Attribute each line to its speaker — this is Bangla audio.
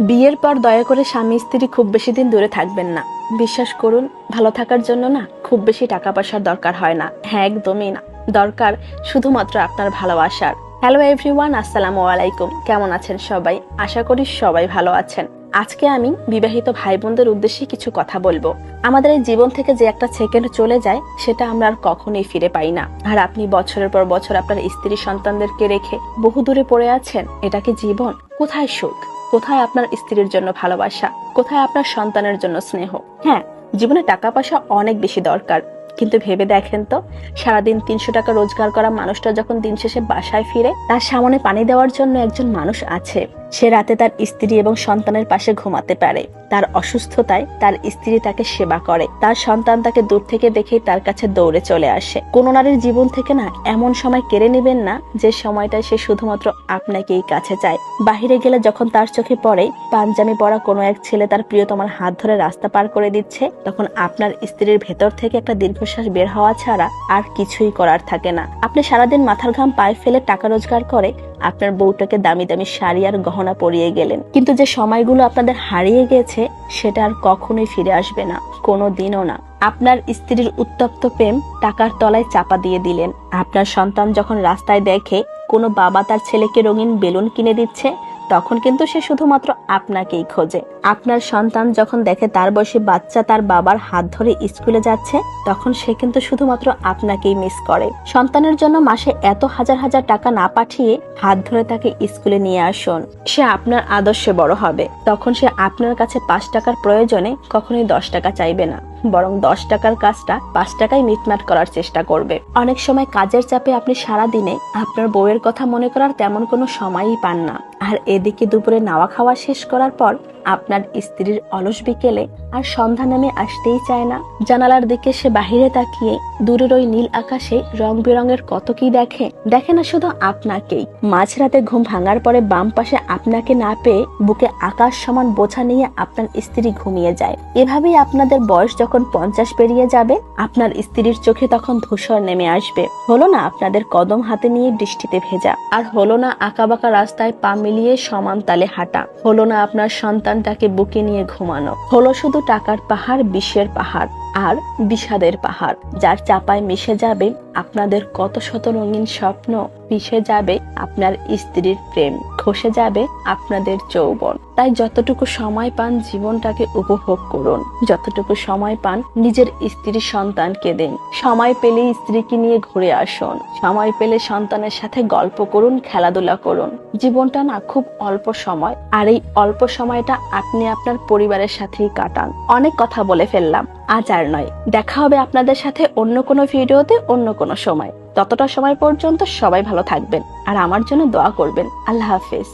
Speaker 1: বিয়ের পর দয়া করে স্বামী স্ত্রী খুব বেশি দিন দূরে থাকবেন না। বিশ্বাস করুন, ভালো থাকার জন্য না খুব বেশি টাকা পয়সার দরকার হয় না। হ্যাঁ একদমই না। দরকার শুধুমাত্র আপনার ভালোবাসার। হ্যালো এভরিওয়ান, আসসালামু আলাইকুম। কেমন আছেন সবাই? আশা করি সবাই ভালো আছেন। আজকে আমি বিবাহিত ভাই বোনদের উদ্দেশ্যে কিছু কথা বলব। আমাদের এই জীবন থেকে যে একটা সেকেন্ড চলে যায়, সেটা আমরা আর কখনোই ফিরে পাই না। আর আপনি বছরের পর বছর আপনার স্ত্রী সন্তানদেরকে রেখে বহু দূরে পড়ে আছেন, এটা কি জীবন? কোথায় সুখ? কোথায় আপনার স্ত্রীর জন্য ভালোবাসা? কোথায় আপনার সন্তানের জন্য স্নেহ? হ্যাঁ জীবনে টাকা পয়সা অনেক বেশি দরকার। কিন্তু ভেবে দেখেন তো, সারাদিন তিনশো টাকা রোজগার করা মানুষটা যখন দিন শেষে বাসায় ফিরে, তার সামনে পানি দেওয়ার জন্য একজন মানুষ আছে। সে রাতে তার স্ত্রী এবং সন্তানের পাশে ঘুমাতে পারে। তার অসুস্থতায় তার স্ত্রী তাকে সেবা করে। তার সন্তান তাকে দূর থেকে দেখেই তার কাছে দৌড়ে চলে আসে। কোন নারীর জীবন থেকে না এমন সময় কেড়ে নেবেন না যে সময়টা সে শুধুমাত্র আপনাকেই কাছে চায়। বাহিরে গেলে যখন তার চোখে পড়ে, পাঞ্জামি পরা কোনো এক ছেলে তার প্রিয়তমার হাত ধরে রাস্তা পার করে দিচ্ছে, তখন আপনার স্ত্রীর ভেতর থেকে একটা দীর্ঘশ্বাস বের হওয়া ছাড়া আর কিছুই করার থাকে না। আপনি সারাদিন মাথার ঘাম পায়ে ফেলে টাকা রোজগার করে আপনার বউটাকে দামি দামি শাড়ি আর গহনা পরিয়ে গেলেন। কিন্তু যে সময়গুলো আপনাদের হারিয়ে গেছে, সেটা আর কখনোই ফিরে আসবে না, কোনো দিনও না। আপনার স্ত্রীর উত্তপ্ত প্রেম টাকার তলায় চাপা দিয়ে দিলেন। আপনার সন্তান যখন রাস্তায় দেখে কোনো বাবা তার ছেলেকে রঙিন বেলুন কিনে দিচ্ছে তখন কিন্তু সে শুধুমাত্র আপনাকেই খোঁজে। আপনার সন্তান যখন দেখে তার বয়সী বাচ্চা তার বাবার হাত ধরে স্কুলে যাচ্ছে, তখন সে কিন্তু শুধুমাত্র আপনাকেই মিস করে। সন্তানের জন্য মাসে এত হাজার হাজার টাকা না পাঠিয়ে হাত ধরে তাকে স্কুলে নিয়ে আসুন। সে আপনার আদর্শে বড় হবে। তখন সে আপনার কাছে পাঁচ টাকার প্রয়োজনে কখনোই দশ টাকা চাইবে না। বরং দশ টাকার কাজটা পাঁচ টাকায় মিটমাট করার চেষ্টা করবে। অনেক সময় কাজের চাপে আপনি সারা দিনে আপনার বউয়ের কথা মনে করার তেমন কোনো সময়ই পান না। আর এদিকে দুপুরে নাওয়া খাওয়া শেষ করার পর আপনার স্ত্রীর অলস বিকেলে আর সন্ধ্যা নামে আসতেই চায় না। জানালার দিকে সে বাহিরে তাকিয়ে দূরের ওই নীল আকাশে রং বেরঙের কত কি দেখে দেখে না শুধু আপনাকেই। মাঝরাতে ঘুম ভাঙার পরে বাম পাশে আপনাকে না পেয়ে বুকে আকাশ সমান বোঝা নিয়ে আপনার স্ত্রী ঘুমিয়ে যায়। এভাবেই আপনাদের বয়স যখন পঞ্চাশ পেরিয়ে যাবে, আপনার স্ত্রীর চোখে তখন ধূসর নেমে আসবে। হলো না আপনাদের কদম হাতে নিয়ে বৃষ্টিতে ভেজা। আর হলো না আঁকাবাঁকা রাস্তায় পা মিলিয়ে সমান তালে হাঁটা। হলো না আপনার সন্তানটাকে বুকে নিয়ে ঘুমানো। হলো শুধু টাকার পাহাড় বিশ্বের পাহাড়। আর বিষাদের পাহাড়, যার চাপায় মিশে যাবে আপনাদের কত শত রঙিন স্বপ্ন, মিশে যাবে আপনার স্ত্রীর প্রেম, খসে যাবে আপনাদের যৌবন। তাই যতটুকু সময় পান জীবনটাকে উপভোগ করুন। যতটুকু সময় পান নিজের স্ত্রী সন্তানকে দিন। সময় পেলে স্ত্রীকে নিয়ে ঘুরে আসুন। সময় পেলে সন্তানের সাথে গল্প করুন, খেলাধুলা করুন। জীবনটা না খুব অল্প সময়, আর এই অল্প সময়টা আপনি আপনার পরিবারের সাথেই কাটান। অনেক কথা বলে ফেললাম। আজ আর নয়। দেখা হবে আপনাদের সাথে অন্য কোনো ভিডিওতে অন্য কোনো সময়। ততটা সময় পর্যন্ত সবাই ভালো থাকবেন। আর আমার জন্য দোয়া করবেন। আল্লাহ হাফেজ।